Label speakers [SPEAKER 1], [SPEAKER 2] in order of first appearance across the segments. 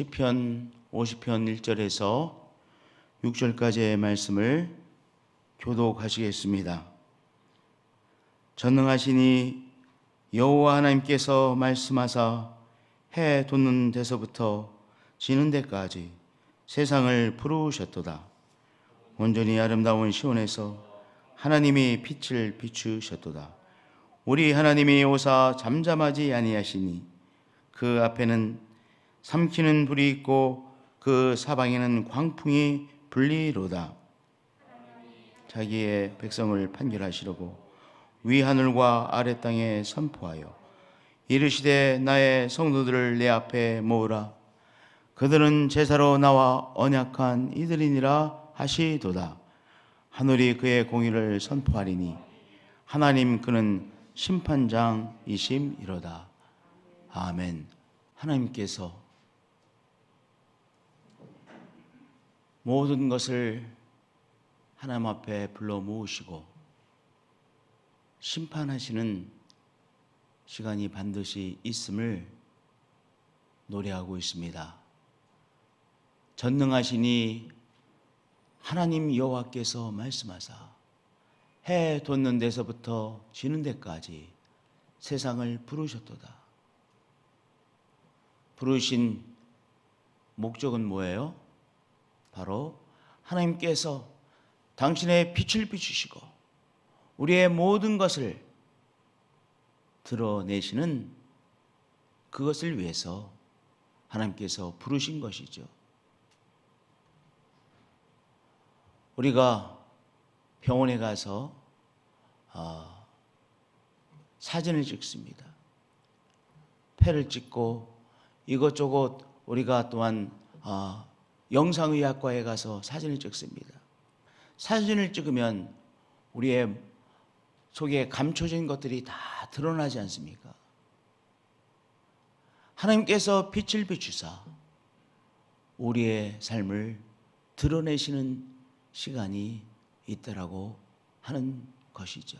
[SPEAKER 1] 시편 50편 1절에서 6절까지의 말씀을 교독하시겠습니다. 전능하시니 여호와 하나님께서 말씀하사 해 돋는 데서부터 지는 데까지 세상을 부르셨도다. 온전히 아름다운 시온에서 하나님이 빛을 비추셨도다. 우리 하나님이 오사 잠잠하지 아니하시니 그 앞에는 삼키는 불이 있고 그 사방에는 광풍이 불리로다. 자기의 백성을 판결하시려고 위 하늘과 아래 땅에 선포하여 이르시되 나의 성도들을 내 앞에 모으라. 그들은 제사로 나와 언약한 이들이니라 하시도다. 하늘이 그의 공의를 선포하리니 하나님 그는 심판장이심이로다. 아멘. 하나님께서 모든 것을 하나님 앞에 불러 모으시고 심판하시는 시간이 반드시 있음을 노래하고 있습니다. 전능하시니 하나님 여호와께서 말씀하사 해 돋는 데서부터 지는 데까지 세상을 부르셨도다. 부르신 목적은 뭐예요? 바로 하나님께서 당신의 빛을 비추시고 우리의 모든 것을 드러내시는 그것을 위해서 하나님께서 부르신 것이죠. 우리가 병원에 가서 어, 사진을 찍습니다. 폐를 찍고 이것저것 우리가 또한 어, 영상의학과에 가서 사진을 찍습니다. 사진을 찍으면 우리의 속에 감춰진 것들이 다 드러나지 않습니까? 하나님께서 빛을 비추사 우리의 삶을 드러내시는 시간이 있다라고 하는 것이죠.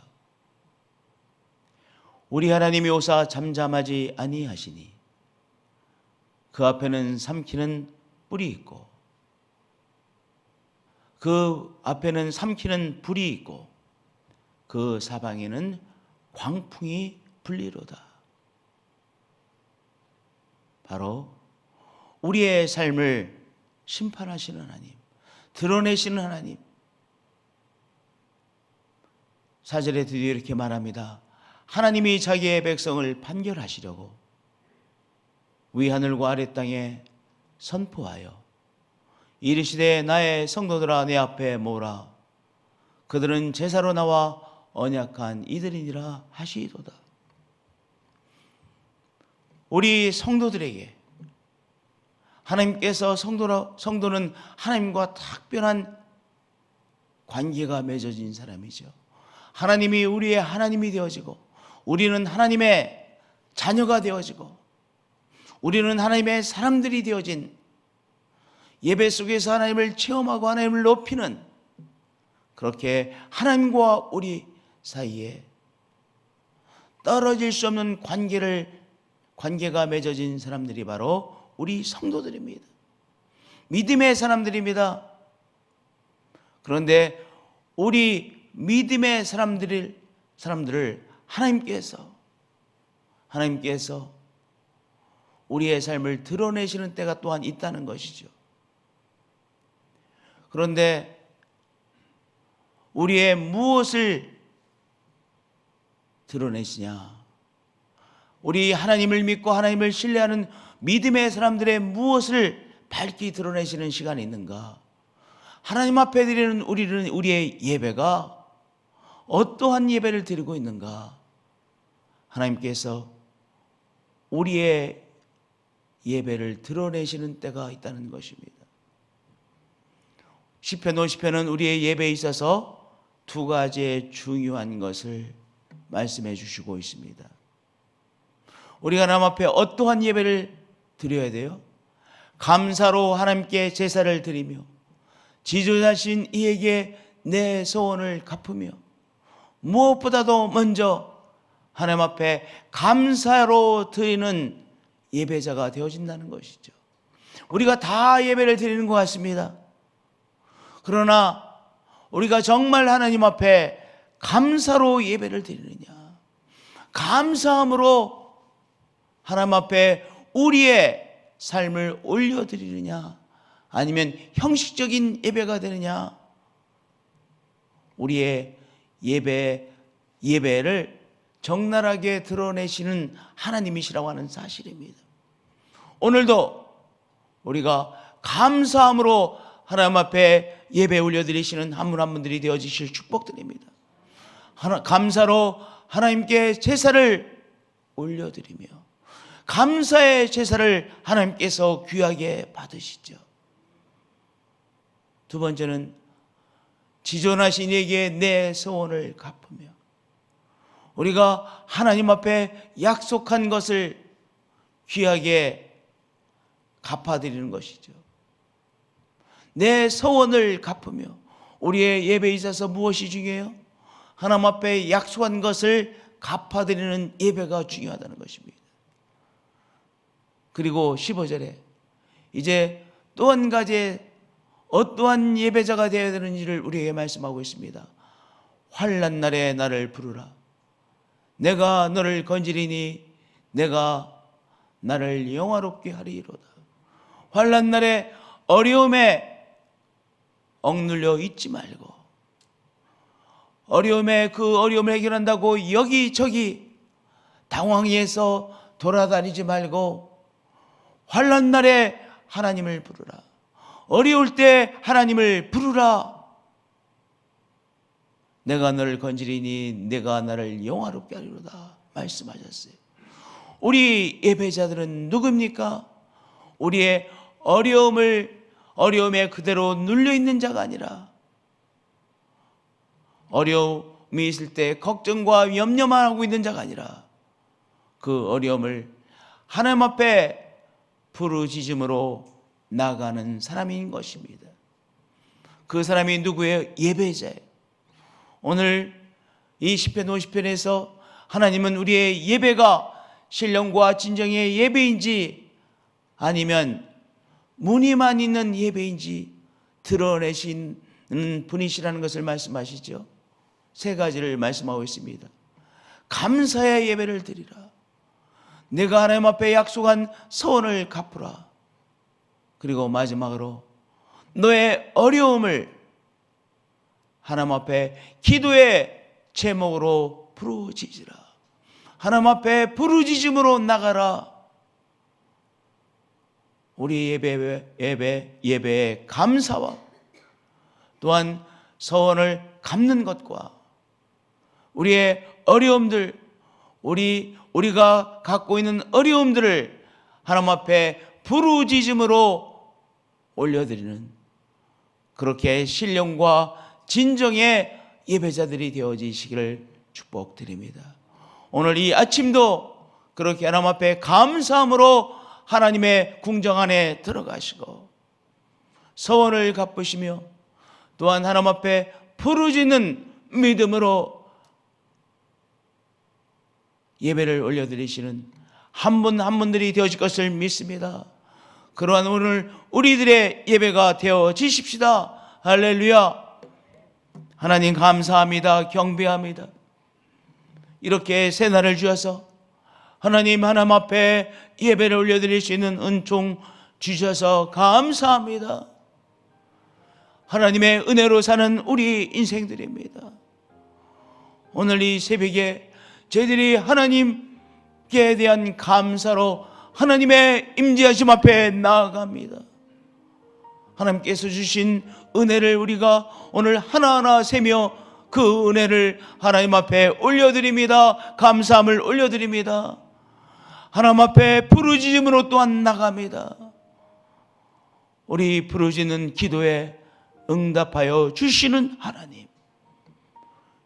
[SPEAKER 1] 우리 하나님이 오사 잠잠하지 아니하시니 그 앞에는 삼키는 뿔이 있고 그 앞에는 삼키는 불이 있고 그 사방에는 광풍이 불리로다. 바로 우리의 삶을 심판하시는 하나님, 드러내시는 하나님. 사절에 드디어 이렇게 말합니다. 하나님이 자기의 백성을 판결하시려고 위하늘과 아래 땅에 선포하여 이르시되 나의 성도들아 내 앞에 모라 그들은 제사로 나와 언약한 이들이니라 하시도다. 우리 성도들에게 하나님께서 성도라, 성도는 하나님과 특별한 관계가 맺어진 사람이죠. 하나님이 우리의 하나님이 되어지고 우리는 하나님의 자녀가 되어지고 우리는 하나님의 사람들이 되어진 예배 속에서 하나님을 체험하고 하나님을 높이는 그렇게 하나님과 우리 사이에 떨어질 수 없는 관계를 관계가 맺어진 사람들이 바로 우리 성도들입니다. 믿음의 사람들입니다. 그런데 우리 믿음의 사람들을 사람들을 하나님께서 하나님께서 우리의 삶을 드러내시는 때가 또한 있다는 것이죠. 그런데 우리의 무엇을 드러내시냐? 우리 하나님을 믿고 하나님을 신뢰하는 믿음의 사람들의 무엇을 밝히 드러내시는 시간이 있는가? 하나님 앞에 드리는 우리는 우리의 예배가 어떠한 예배를 드리고 있는가? 하나님께서 우리의 예배를 드러내시는 때가 있다는 것입니다. 시편 50편은 우리의 예배에 있어서 두 가지의 중요한 것을 말씀해 주시고 있습니다. 우리가 하나님 앞에 어떠한 예배를 드려야 돼요? 감사로 하나님께 제사를 드리며 지존하신 이에게 내 소원을 갚으며 무엇보다도 먼저 하나님 앞에 감사로 드리는 예배자가 되어진다는 것이죠. 우리가 다 예배를 드리는 것 같습니다. 그러나 우리가 정말 하나님 앞에 감사로 예배를 드리느냐? 감사함으로 하나님 앞에 우리의 삶을 올려드리느냐? 아니면 형식적인 예배가 되느냐? 우리의 예배, 예배를 적나라하게 드러내시는 하나님이시라고 하는 사실입니다. 오늘도 우리가 감사함으로 하나님 앞에 예배 올려드리시는 한 분 한 분들이 되어지실 축복드립니다. 하나, 감사로 하나님께 제사를 올려드리며 감사의 제사를 하나님께서 귀하게 받으시죠. 두 번째는 지존하신 이에게 내 소원을 갚으며 우리가 하나님 앞에 약속한 것을 귀하게 갚아드리는 것이죠. 내 소원을 갚으며 우리의 예배에 있어서 무엇이 중요해요? 하나님 앞에 약속한 것을 갚아드리는 예배가 중요하다는 것입니다. 그리고 15절에 이제 또 한 가지 어떠한 예배자가 되어야 되는지를 우리에게 말씀하고 있습니다. 환란 날에 나를 부르라. 내가 너를 건지리니 내가 나를 영화롭게 하리로다. 환란 날에 어려움에 억눌려 있지 말고 어려움에 그 어려움을 해결한다고 여기저기 당황해서 돌아다니지 말고 환란 날에 하나님을 부르라. 어려울 때 하나님을 부르라. 내가 너를 건지리니 내가 나를 영화롭게 하리로다 말씀하셨어요. 우리 예배자들은 누굽니까? 우리의 어려움을 어려움에 그대로 눌려 있는 자가 아니라 어려움이 있을 때 걱정과 염려만 하고 있는 자가 아니라 그 어려움을 하나님 앞에 부르짖음으로 나가는 사람인 것입니다. 그 사람이 누구예요? 예배자예요. 오늘 이 시편 50편에서 하나님은 우리의 예배가 신령과 진정의 예배인지 아니면 무늬만 있는 예배인지 드러내신 분이시라는 것을 말씀하시죠. 세 가지를 말씀하고 있습니다. 감사의 예배를 드리라. 내가 하나님 앞에 약속한 소원을 갚으라. 그리고 마지막으로 너의 어려움을 하나님 앞에 기도의 제목으로 부르짖으라. 하나님 앞에 부르짖음으로 나가라. 우리 예배 예배 예배의 감사와 또한 서원을 갚는 것과 우리의 어려움들 우리 우리가 갖고 있는 어려움들을 하나님 앞에 부르짖음으로 올려드리는 그렇게 신령과 진정의 예배자들이 되어지시기를 축복드립니다. 오늘 이 아침도 그렇게 하나님 앞에 감사함으로 하나님의 궁정 안에 들어가시고 서원을 갚으시며 또한 하나님 앞에 부르짖는 믿음으로 예배를 올려드리시는 한 분 한 분들이 되어질 것을 믿습니다. 그러한 오늘 우리들의 예배가 되어지십시다. 할렐루야. 하나님 감사합니다. 경배합니다. 이렇게 새 날을 주셔서 하나님 하나님 앞에 예배를 올려드릴 수 있는 은총 주셔서 감사합니다. 하나님의 은혜로 사는 우리 인생들입니다. 오늘 이 새벽에 저희들이 하나님께 대한 감사로 하나님의 임재하심 앞에 나아갑니다. 하나님께서 주신 은혜를 우리가 오늘 하나하나 세며 그 은혜를 하나님 앞에 올려드립니다. 감사함을 올려드립니다. 하나님 앞에 부르짖음으로 또한 나갑니다. 우리 부르짖는 기도에 응답하여 주시는 하나님.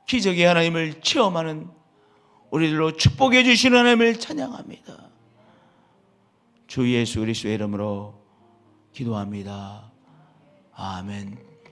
[SPEAKER 1] 기적의 하나님을 체험하는 우리들로 축복해 주시는 하나님을 찬양합니다. 주 예수 그리스도의 이름으로 기도합니다. 아멘.